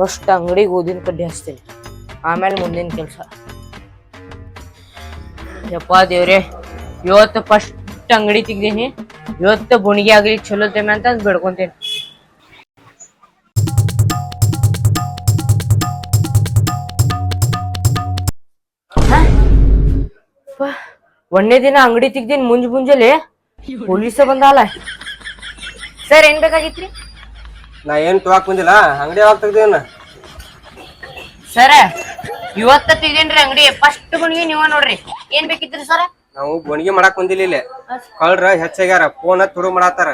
First ಅಂಗಡಿಗೆ ಓದಿನ ಕಡ್ಡಿ ಹಚ್ತೀನಿ. ಆಮೇಲೆ ಮುಂದಿನ ಕೆಲಸ. ಯಪ್ಪ ದೇವ್ರೆ, ಇವತ್ತು ಫಸ್ಟ್ ಅಂಗಡಿ ತೆಗ್ದೀನಿ ಇವತ್ತು ಬುಣಿಗೆ ಆಗ್ಲಿ ಚಲೋ ತೇಮೆ ಅಂತ ಬೇಡ್ಕೊಂತೀನಿ. ಒಂದನೇ ದಿನ ಅಂಗಡಿ ತೆಗ್ದೀನಿ ಮುಂಜ್ ಮುಂಜಾನೆ ಪೊಲೀಸ ಬಂದಾಲ ಸರ್, ಏನ್ ಬೇಕಾಗಿತ್ರಿ? ನಾ ಏನ್ ತೋಕ್ ಬಂದಿಲ್ಲ ಅಂಗಡಿ ಯಾವಾಗ ತೆಗ್ದೇನ ಸರ ಇವತ್ತ ತೆಗೇನ್ರಿ ಅಂಗಡಿ. ಫಸ್ಟ್ ಗುಣಿಗೆ ನೀವ ನೋಡ್ರಿ. ಏನ್ ಬೇಕಿತ್ರಿ ಸರ? ನಾವು ಬಣಿಗೆ ಮಾಡಕ್ ಬಂದಿಲ್ಲ ಇಲ್ಲಿ. ಕಳ್ರ ಹೆಚ್ಚಾಗ್ಯಾರ ಫೋನ್ ತುಡು ಮಾಡತ್ತಾರ.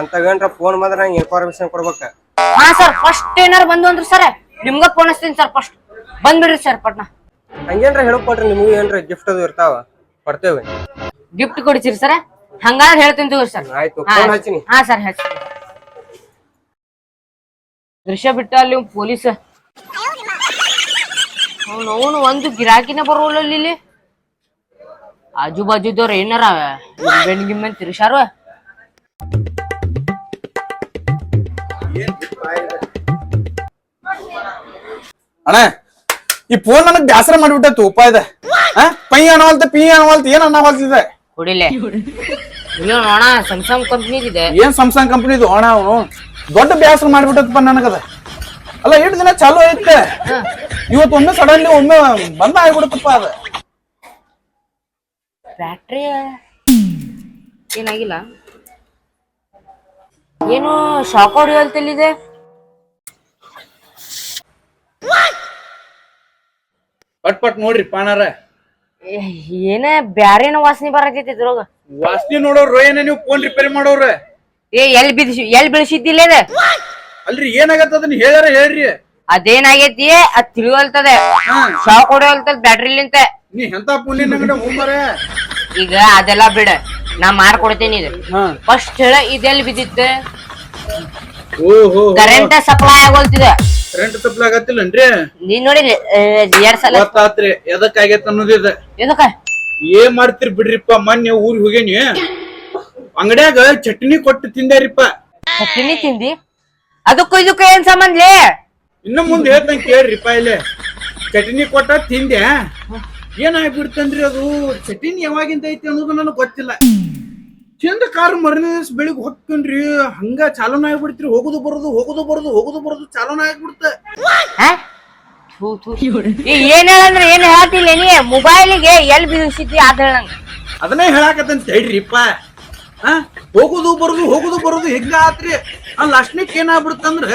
ಅಂತವೇನ್ರ ಫೋನ್ ಬಂದ್ರ ನಂಗೆ ಇನ್ಫಾರ್ಮೇಶನ್ ಕೊಡ್ಬೇಕ. ಹಾ ಸರ್ ಫಸ್ಟ್ ಏನಾರ ಬಂದು ಅಂದ್ರಿ ಸರ್ ನಿಮ್ಗ ಫೋನ್ ಹಚ್ತೀನಿ ಸರ್ ಫಸ್ಟ್ ಬಂದ್ಬಿಡ್ರಿ ಸರ್ ಪಟ್ನ. ಹಂಗೇನ್ರ ಹೇಳ್ಕೊಟ್ರಿ ನಿಮ್ಗೆ ಏನ್ರ ಗಿಫ್ಟ್ ಅದು ಇರ್ತಾವ ಕೊಡ್ತೇವೆ. ಗಿಫ್ಟ್ ಕೊಡ್ತೀರಿ ಸರ್? ಹಂಗಾದ್ರೆ ಹೇಳ್ತೀನಿ ತಗೋರಿ ಸರ್. ಆಯ್ತು ಫೋನ್ ಹಚ್ಚಿನಿ. ಹಾ ಸರ್ ಹಚ್ಚಿ ದೃಶ್ಯ ಬಿಟ್ಟ ಅಲ್ಲಿ ಪೊಲೀಸ್. ಅವನು ಅವನು ಒಂದು ಗಿರಾಕಿನ ಬರೋಲ್ಲ ಇಲ್ಲಿ. ಆಜು ಬಾಜುದವ್ರ ಏನಾರ ಬೆಣ್ಗಿಮ್ಮನ್ ಗಿಮ್ಮನ್ ತಿರ್ಸಾರು ಅಣ್ಣ ಈ ಫೋನ್ ನನಗ್ ಬ್ಯಾಸರ ಮಾಡಿಬಿಟ್ಟತ್ತು ಉಪಾಯದ ಪೈ ಅನ್ನವಲ್ತ ಪಿ ಅನ್ನವಲ್ತ ಏನ್ ಅನ್ನವಲ್ತಿದೆ ಕುಡಿಲೆ. ಅಯ್ಯೋ ನೋಣ ಸ್ಯಾಮ್ಸಂಗ್ ಕಂಪ್ನಿ ಇದೆ. ಏನ್ ಸ್ಯಾಮ್ಸಂಗ್ ಕಂಪ್ನಿದು ಅಣ್ಣ ಅವನು. ದೊಡ್ಡ ಬ್ಯಾಸರ ಮಾಡಿಬಿಟ್ಟಪ್ಪ ನನಗದ. ಅಲ್ಲ ಎಷ್ಟು ದಿನ ಚಾಲು ಐತೆ. ಇವತ್ತು ಒಮ್ಮೆ ಸಡನ್ಲಿ ಒಮ್ಮೆ ಬಂದ ಆಗ್ಬಿಡುತ್ತಪ್ಪ ಅದ. ಬ್ಯಾಟ್ರಿ ಏನಾಗಿಲ್ಲ. ಏನು ಶಾಕ್ ಹೊಡಿಯಲ್ತಲ್ಲಿದೆ ಪಟ್ ಪಟ್ ನೋಡ್ರಿ ಪಾಣಾರ. ಏನೇ ಬ್ಯಾರೇನ ವಾಸನೆ ಬರತೈತಿ ಇದ್ರೊಳಗ. ವಾಸನೆ ನೋಡೋರು ಏನ ನೀವು ಫೋನ್ ರಿಪೇರಿ ಮಾಡೋರು. ಏ ಎಲ್ ಬಿಡಿಸಿ ಎಲ್ ಬೆಳೆಸಿದ್ದಿಲ್ಲ ಅಲ್ರಿ ಏನಾಗತ್ತ ಅದನ್ನ ಹೇಳ್ಯಾರ ಹೇಳ್ರಿ. ಅದೇನಾಗೈತಿ ಅದ್ ತಿಳಿವಲ್ತದೆ. ಶಾಕ್ ಹೊಡಿಯಲ್ತದ ಬ್ಯಾಟ್ರಿಲಿಂತ ನೀ ಎಂತ ಹೋಗ್ಬಾರೆ? ಈಗ ಅದೆಲ್ಲ ಬಿಡ ನಾ ಮಾಡ್ಕೊಡ್ತೇನಿ ಇದು. ಹಾ. ಫಸ್ಟ್ ಹೇಳ ಇದೆಲ್ಲಿ ಬಿದ್ದಿತ್ತು? ಓಹೋ ಕರೆಂಟ್ ಸಪ್ಲೈ ಆಗೋಲ್ತಿದ. ಕರೆಂಟ್ ಸಪ್ಲೈ ಆಗತ್ತಿಲ್ಲನ್ರಿ? ನೀನ್ ನೋಡಿ ಎರಡ್ ಸಲ ಗೊತ್ತಾತ್ರಿ ಎದಕ್ ಆಗೈತೆ ಅನ್ನೋದಿದೆ ಎದಕ್ಕ? ಏನ್ ಮಾಡ್ತೀರಿ ಬಿಡ್ರಿಪ್ಪ ಮೊನ್ನೆ ಊರಿಗೆ ಹೋಗೇನಿ. ಅಂಗಡ್ಯಾಗ ಚಟ್ನಿ ಕೊಟ್ಟು ತಿಂದೇರಿಪ್ಪ ಚಟ್ನಿ ತಿಂದಿ? ಅದಕ್ಕೂ ಇದಕ್ಕೂ ಏನ್ ಸಂಬಂಧ್ಲೇ ಇನ್ನು ಮುಂದೆ ಹೇಳ್ತಂಗ ಕೇಳ್ರಿಪ್ಪ ಇಲ್ಲಿ. ಚಟ್ನಿ ಕೊಟ್ಟ ತಿಂದೆ ಏನಾಗ್ಬಿಡ್ತಂದ್ರಿ ಅದು? ಚಟ್ನಿ ಯಾವಾಗಿಂದ ಐತಿ ಅನ್ನೋದು ನನಗೆ ಗೊತ್ತಿಲ್ಲ. ಚಂದ ಕಾರ್ ಮರನೇ ದಿವಸ ಬೆಳಿಗ್ಗೆ ಹೊತ್ಕೊಂಡ್ರಿ ಹಂಗ ಚಾಲನ ಆಗ್ಬಿಡ್ತ್ರಿ. ಹೋಗುದು ಬರೋದು ಹೋಗುದು ಬರೋದು ಹೋಗುದು ಬರೋದು ಚಾಲನ ಆಗ್ಬಿಡ್ತ. ಏನ್ ಹೇಳಂದ್ರ ಏನ್ ಹೇಳ್ತಿಲ್ಲ ನೀ? ಮೊಬೈಲಿಗೆ ಎಲ್ ಬಿಡಿಸಿದ್ದಿ ಅದ ಹೇಳಂಗ. ಅದನ್ನೇ ಹೇಳಾಕತ್ತಂತ ಹೇಳ್ರಿಪ್ಪ. ಆ ಹೋಗುದು ಬರುದು ಹೋಗುದು ಬರುದು ಹೆಂಗ ಆತ್ರಿ? ಆ ಲಾಸ್ಟ್ನಿಕ್ ಏನಾಗ್ಬಿಡ್ತಂದ್ರ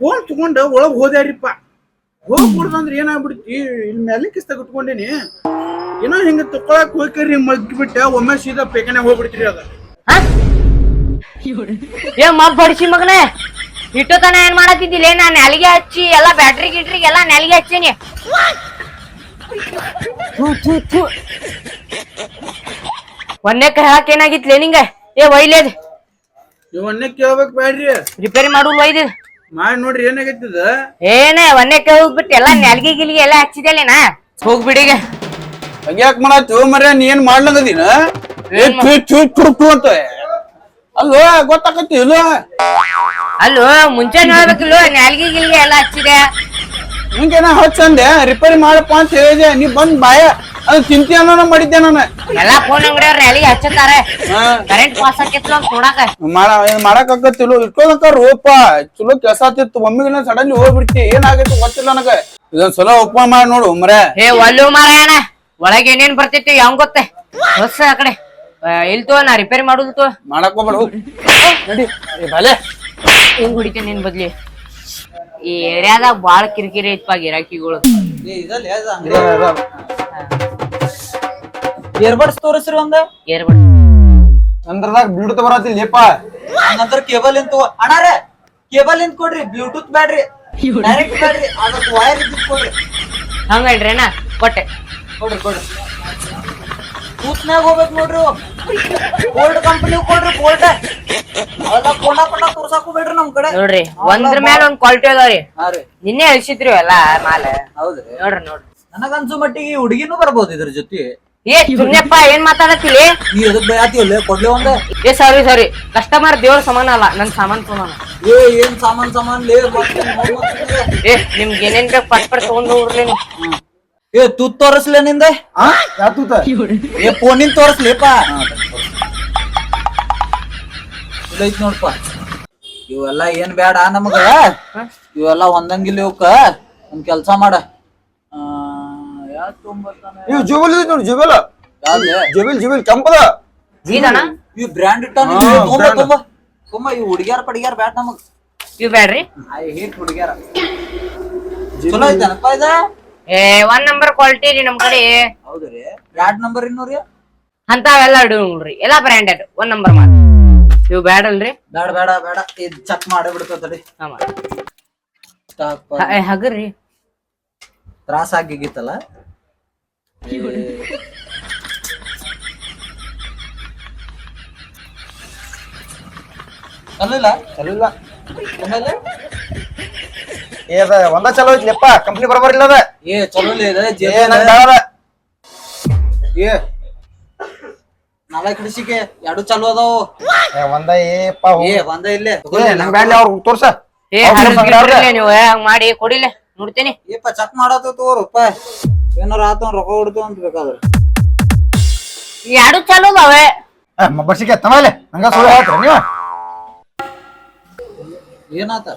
ಫೋನ್ ತಗೊಂಡ ಒಳಗ್ ಹೋದ್ಯಾರಿಪ್ಪ. ಹೋಗ್ಬಿಡ್ದಂದ್ರ ಏನಾಗ್ಬಿಡ್ತಿ ಇಲ್ಲಿ ಮೇಲೆ ಕಿಸ್ತ ಇಟ್ಕೊಂಡೇನಿ ಏನೋ ಹಿಂಗ ತಕೊಳಕ್ ಹೋಗ್ಕರಿ ಮಗ್ಬಿಟ್ಟ ಒಮ್ಮೆ ಸೀದಾ ಪೇಕನೆ ಹೋಗ್ಬಿಡ್ತೀರಿ ಅದ. ಏ ಮಗ್ ಬಡಿಸಿ ಮಗನೇ. ಇಟ್ಟು ತನ ಏನ್ ಮಾಡತ್ತಿದ್ದಿಲ್ಲ ನಾ ನೆಲಿಗೆ ಹಚ್ಚಿ ಎಲ್ಲಾ ಬ್ಯಾಟ್ರಿ ಗಿಟ್ರಿಗೆ ಎಲ್ಲಾ ನೆಲಿಗೆ ಹಚ್ಚೀನಿ. ಥು, ಥು, ಥು. ಒಂದಕ್ಕೆ ಹೇಳಕ್ ಏನಾಗಿತ್ಲೇ ನಿಂಗ? ಏ ಒಯ್ಲೇದ್ ಇವನ್ನೇ ಕೇಳ್ಬೇಕ್ ಬ್ಯಾಡ್ರಿ. ರಿಪೇರಿ ಮಾಡುದು ಒಯ್ದು. ಮಾಡಿ ನೋಡ್ರಿ ಏನಾಗೈತಿದ? ಏನೇ ಒಂದಕ್ಕೆ ಹೋಗ್ಬಿಟ್ಟು ಎಲ್ಲಾ ನೆಲ್ಗಿ ಗಿಲ್ಗಿ ಎಲ್ಲಾ ಹಚ್ಚಿದಲ್ಲೇನ ಹೋಗ್ಬಿಡಿಗ ಹಂಗ್ಯಾಕ್ ಮಾಡತ್ತು ಮರ ನೀ ಏನ್ ಮಾಡ್ಲಂಗದಿನ ಏ ಚೂ ಚೂ ಚೂ ಚೂ ಅಂತ. ಅಲ್ವ ಗೊತ್ತಾಕತಿ ಇಲ್ಲ. ಅಲ್ಲೋ ಮುಂಚೆ ನೋಡ್ಬೇಕಿಲ್ವ ನೆಲ್ಗಿ ಗಿಲ್ಗಿ ಎಲ್ಲಾ ಹಚ್ಚಿದೆ. ಹಿಂಗೇನ ಹಚ್ಚಂದೆ ರಿಪೇರಿ ಮಾಡಪ್ಪ ಅಂತ ಹೇಳಿದೆ. ನೀ ಬಂದ್ ಬಾಯ. ಅದು ಅನ್ನೋ ನಾ ಮಾಡಿದ್ದೆ ನಾನು. ಎಲ್ಲಾ ಫೋನ್ ಅಂಗಡಿಯವ್ರ ನೆಲಿಗೆ ಹಚ್ಚತಾರ ಹಾ. ಕರೆಂಟ್ ಪಾಸ್ ಆಕೈತಿ ಅಂತ ನೋಡಾಕ. ಮಾಡ ಏನ್ ಮಾಡಕ್ ಆಗತ್ತಿಲ್ಲ ಇಟ್ಕೊಳಕ ರೋಪ. ಚಲೋ ಕೆಲಸ ಆತಿತ್ತು ಒಮ್ಮಿಗೆ ಸಡನ್ಲಿ ಹೋಗ್ಬಿಡ್ತಿ ಏನಾಗೈತಿ ಗೊತ್ತಿಲ್ಲ ನನಗ. ಇದೊಂದ್ ಸಲ ಉಪ ಮಾಡಿ ನೋಡು ಮರೆ. ಹೇ ಒಲ್ಲು ಮಾರಾಯಣ ಒಳಗೆ ಏನೇನ್ ಬರ್ತೈತಿ ಯಾವ ಗೊತ್ತೆ? ಹೊಸ ಆ ಕಡೆ. ಇಲ್ತು ಇಲ್ ತೋ ನಾ ರಿಪೇರಿ ಮಾಡುದು ತೋ ಮಾಡಕ್ ಹೋಗ್ಬೇಡ ಹೋಗ್. ನಡಿ. ಏ ಬಾಲೆ. ಹಿಂಗ್ ಹೊಡಿತೇನೆ ನಿನ್ ಬದ್ಲಿ? ಈ ಏರಿಯಾದಾಗ ಬಾಳ ಕಿರಿಕಿರಿ ಐತ್ಪ ಗಿರಾಕಿಗಳು. ಇಯರ್ಬಡ್ಸ್ ತೋರಿಸ್ರಿ ಒಂದ. ಏರ್ಬಡ್ ಅಂದ್ರದಾಗ ಬ್ಲೂಟೂತ್ ಬರತ್ತಿಲ್ಲ ಲೇಪ ನಂತರ ಕೇಬಲ್ ಇಂತ ಅಣ್ಣಾರ ಕೇಬಲ್ ಇಂತ ಕೊಡ್ರಿ ಬ್ಲೂಟೂತ್ ಬ್ಯಾಡ್ರಿ ಡೈರೆಕ್ಟ್ ಬ್ಯಾಡ್ರಿ ಅದಕ್ಕೆ ವೈರ್ ಇದ್ದಿದ್ ಕೊಡ್ರಿ. ಹಂಗಲ್ರೇನ ಕೊಟ್ಟೆ. ಕೊಡ್ರಿ ಕೊಡ್ರಿ. ಕೂತ್ನಾಗ ಹೋಗ್ಬೇಕು ನೋಡ್ರಿ ಗೋಲ್ಡ್ ಕಂಪನಿ ಕೊಡ್ರಿ ಗೋಲ್ಡ್ ಅವೆಲ್ಲ ಕೊಂಡ ಕೊಂಡ ತೋರ್ಸಾಕು ಬೇಡ್ರಿ ನಮ್ ಕಡೆ. ನೋಡ್ರಿ ಒಂದ್ರ ಮೇಲೆ ಒಂದ್ ಕ್ವಾಲಿಟಿ ಅದಾವ್ರಿ ನಿನ್ನೆ ಅಳಿಸಿದ್ರಿ ಎಲ್ಲಾ ಮಾಲೆ. ಹೌದ್ರಿ. ನೋಡ್ರಿ ನೋಡ್ರಿ. ನನಗನ್ಸು ಮಟ್ಟಿಗೆ ಹುಡುಗಿನೂ ಬರ್ಬೋದು ಇದ್ರ ಜೊತೆ. ಏ ಸುಮ್ನೆಪ್ಪ ಏನ್ ಮಾತಾಡತ್ತಿಲಿ ನೀ ಎದಕ್ ಬೈಯಾತಿವಲ್ಲ ಕೊಡ್ಲೆ ಒಂದ? ಏ ಸಾರಿ ಸಾರಿ ಕಸ್ಟಮರ್ ದೇವ್ರ ಸಮಾನ ಅಲ್ಲ ನನ್ ಸಾಮಾನ್ ಸಮಾನ ಏ ಏನ್ ಸಾಮಾನ್ ಸಾಮಾನ್? ಲೇ. ಏ ನಿಮ್ಗೆ ಏನೇನ್ ಬೇಕು ಪಟ್ ಪಟ್ ತಗೊಂಡ್ ಹೋಗ್ರಿ ಏ ತೂತ ತೋರಿಸ್ಲೆ ನಿಂದೆ? ಆ? ಯಾತೂತ ಏ ಫೋನಿನ್ ತೋರಿಸ್ಲಿಪ್ಪ. ಐತ್ ನೋಡ್ಪ. ಇವೆಲ್ಲ ಏನ್ ಬೇಡ ನಮಗ? ಇವೆಲ್ಲ ಒಂದಂಗಿಲ್ಲ ಇವಕ್ಕ. ಒಂದ್ ಕೆಲ್ಸ ಮಾಡ? ಇವ್ ಜುಬಲ್ ಇದೆ ನೋಡಿ ಜುಬಲ್. ಯಾವ್ದ್? ಲೇ? ಜುಬಿಲ್ ಜುಬಿಲ್ ಕೆಂಪದ. ಇದಣ್ಣ ಇವ್ ಬ್ರ್ಯಾಂಡ್ ಇಟ್ಟಾನ ಹಾ, ತುಂಬ ತುಂಬ ತುಂಬ ಈ ಹುಡುಗ್ಯಾರ ಪಡಿಗ್ಯಾರ ಬ್ಯಾಟ್ ನಮಗ್. ಇವ್ ಬ್ಯಾಡ್ರಿ? ಐ ಹೇಟ್ ಹುಡುಗ್ಯಾರ. ಚಲೋ ಐತನಪ್ಪ ಇದ? ಏ ಒನ್ ನಂಬರ್ ಕ್ವಾಲಿಟಿ ರೀ ನಮ್ ಕಡೆ. ಹೌದ್ರಿ ನಂಬರ್ ಇನ್ನೂರಿ ಅಂತಾವೆಲ್ಲ ನೋಡ್ರಿ. ಎಲ್ಲಾ ಬ್ರ್ಯಾಂಡೆಡ್ ಒನ್ ನಂಬರ್ ಮಾತ್ರ. ಇವ್ ಬ್ಯಾಡಲ್ರಿ ಬ್ಯಾಡ ಬ್ಯಾಡ ಬೇಡ ಇದ್ ಚೆಕ್ ಮಾಡಿ ಬಿಡ್ತದ್ರಿ ಹಗರ್ರಿ. ತ್ರಾಸ ಆಗಿಗಿತ್ತಲ್ಲ ಅಲ್ಲಿಲ್ಲ ಚಲಿಲ್ಲ ಆಮೇಲೆ? ಏ ಅದ ಒಂದ ಚಲೋ ಐತ್ಲಿಪ್ಪ ಕಂಪ್ನಿ ಬರಬರ್ ಇಲ್ಲ ಅದ. ಏ ಚಲೋ ಇದೆ ಏ ನಂಗ್ ಬೇಡ ಅದ. ಏ. ನಾಲ್ಕು ಹಿಡಿಸಿಕೆ ಎರಡು ಚಲೋ ಅದಾವು. ಏ, ಒಂದ ಏಪ್ಪ ಏ ಒಂದ ಇಲ್ಲೇ. ಏ ನಂಗ್ ಬ್ಯಾಡ್ಲಿ ಅವ್ರ ತೋರ್ಸ. ಏ ಅವ್ರ್ ಹರಗ್ ಬಂದ್ರೆ ನೀವು ಹಂಗ್ ಮಾಡಿ ಕೊಡಿಲೆ ನೋಡ್ತೀನಿ. ಏಪ ಚೆಕ್ ಮಾಡೋದು ತೋರಪ್ಪ ಏನಾರ ಆತ ರೊಕ್ಕ ಹೊಡ್ತು ಅಂತ ಬೇಕಾದ್ರೆ. ಎರಡು ಚಲೋ ಅದಾವೆ. ಬರ್ಸಿಗೆ ತಮಾಲೆ ಹಂಗ ಸುಳ್ಳು ಹೇಳ್ತೀರ ನೀವು? ಏನಾತ?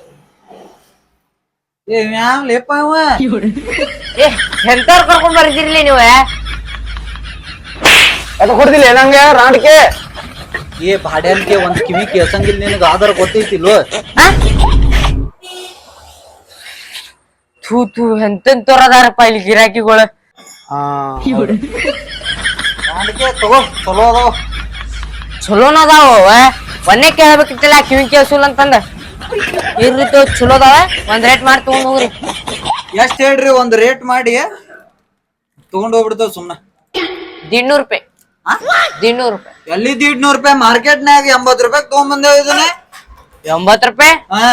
ಏ ಮ್ಯಾಮ್ ಲೇಪ ಅವ. ಏ ಎಂತವ್ರ ಕರ್ಕೊಂಡ್ ಬರ್ತಿರ್ಲಿ ನೀವು? ಅದು ಕೊಡ್ತಿಲ್ಲ ನಂಗೆ ರಾಂಡ್ಕೆ. ಏ ಬಾಡ್ಯಾನ್ಗೆ ಒಂದ್ ಕಿವಿ ಕೇಳ್ಸಂಗಿಲ್ಲ ನಿನಗ ಆಧಾರ ಗೊತ್ತೈತಿಲ್ವ? ಥೂ ಥೂ ಎಂತೆಂತವ್ರ ಅದಾರಪ್ಪ ಇಲ್ಲಿ ಗಿರಾಕಿಗಳು. ತಗೋ ಚಲೋ ಅದಾವ. ಚಲೋನ ಅದಾವ ಒಂದೇ ಕೇಳ್ಬೇಕಿತ್ತಲ್ಲ ಕಿವಿ ಕೇಳ್ಸುಲ್ಲ ಅಂತಂದ. ಇರ್ಲಿ ತೋ ಚಲೋ ಅದಾವ? ಒಂದ್ ರೇಟ್ ಮಾಡಿ ತಗೊಂಡ್ ಹೋಗ್ರಿ. ಎಷ್ಟ್ ಹೇಳ್ರಿ ಒಂದ್ ರೇಟ್ ಮಾಡಿ. ತಗೊಂಡ್ ಹೋಗ್ಬಿಡ್ತಾವ ಸುಮ್ನ. ದಿನ್ನೂರ್ ರೂಪಾಯಿ. ದಿನ್ನೂರ್ ರೂಪಾಯಿ. ಎಲ್ಲಿ ದೀಡ್ನೂರ್ ರೂಪಾಯಿ? ಮಾರ್ಕೆಟ್ನ್ಯಾಗ ಎಂಬತ್ ರೂಪಾಯಿ ತಗೊಂಬಂದೇವ್ ಇದನ್ನ? ಎಂಬತ್ತು ರೂಪಾಯಿ? ಹಾ.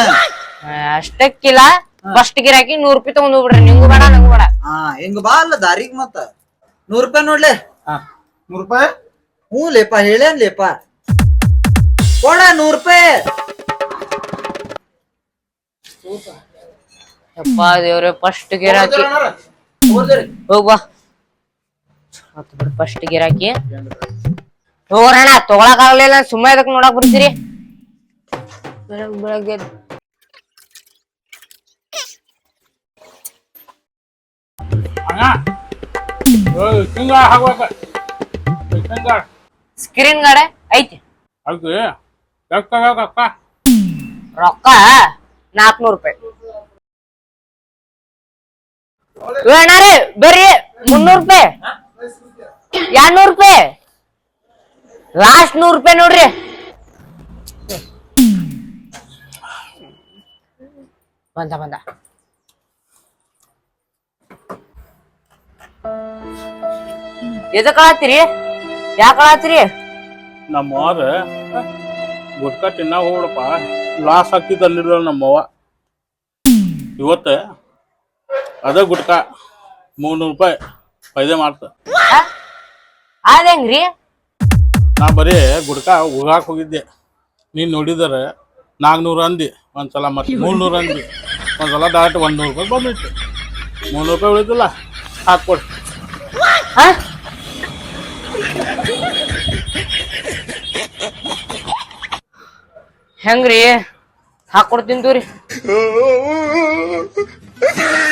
ಆ, ಅಷ್ಟಕ್ಕಿಲ್ಲ. ಫಸ್ಟ್ ಗಿರಾಕಿ ನೂರ್ ರೂಪಾಯಿ ತಗೊಂಡ್ ಹೋಗ್ಬಿಡ್ರಿ. ನಿಂಗೂ ಬೇಡ ನಂಗೂ ಬೇಡ. ಹಾ ಹಿಂಗ ಬಾ ಅಲ್ಲ ದಾರಿಗ್ ಮತ್ತ. ನೂರ್ ರೂಪಾಯಿ ನೋಡ್ಲೆ? ನೂರ್ ರೂಪಾಯಿ? ಹ್ಞೂ ಲೇಪ ಹೇಳೇನ್ ಲೇಪ? ಕೊಡ ನೂರ್ ರೂಪಾಯಿ. ಯಪ್ಪ ದೇವ್ರೆ ಫಸ್ಟ್ ಗಿರಾಕಿ ಹೋಗ್ ಬಾ. ಮತ್ ಬಿಡ್ ಫಸ್ಟ್ ಗಿರಾಕಿ ಹೋಗ್ರಣ್ಣ ತಗೊಳಕ್ ಆಗ್ಲಿಲ್ಲ ಸುಮ್ಮನೆ ಅದಕ್ಕೆ ನೋಡಕ್ ಬರ್ತೀರಿ. ಬೆಳಗ್ ಬೆಳಗ್ಗೆ ಹಿಂಗ ಹಾಕ್ಬೇಕ ಸ್ಕ್ರೀನ್ ಗಾಡೆ ಐತಿ. ಅದು ಎಷ್ಟಾಗಕ್ಕ ರೊಕ್ಕ? ನಾಲ್ಕನೂರು ರೂಪಾಯಿ. ಅಣ್ಣಾರೇ ಬರ್ರಿ. ಮುನ್ನೂರು ರೂಪಾಯಿ. ಎರಡ್ನೂರು ರೂಪಾಯಿ. ಲಾಸ್ಟ್ ನೂರು ರೂಪಾಯಿ ನೋಡ್ರಿ. ಬಂದ ಬಂದ. ಎದಕ್ ಆತ್ರಿ ಯಾಕೆ ಗುಟ್ಕಾ ನಮ್ಮ ಅವ್ರ ಗುಟ್ಕ ತಿನ್ನ ಹೋಗ್ಬಿಡಪ್ಪ. ಲಾಸ್ ಹಾಕಿದ್ ಅಲ್ಲಿರೋ ನಮ್ಮವ್ವ ಇವತ್ತ ಅದ ಗುಟ್ಕಾ ಮೂರ್ನೂರು ರೂಪಾಯಿ ಫೈದೆ ಮಾಡ್ತ. ಅದೇಂಗ್ರಿ ನಾ ಬರೀ ಗುಡ್ಕಾ ಉಗಾಕ್ ಹೋಗಿದ್ದೆ. ನೀನ್ ನೋಡಿದರೆ ನಾಲ್ಕುನೂರು ಅಂದಿ ಒಂದ್ಸಲ ಮತ್ತೆ ಮೂರ್ನೂರು ಅಂದಿ. ಒಂದ್ಸಲ ದಾಟ ಒಂದ್ ನೂರು ರೂಪಾಯಿ ಬಂದಿತ್ತು ಮೂರ್ನೂರು ರೂಪಾಯಿ ಉಳಿದಿಲ್ಲ ಹಾಕ್ಕೊಡಿ. ಹೆಂಗ್ರಿ? ಹಾಕೊಡ್ತೀನಿ ತೋರಿ.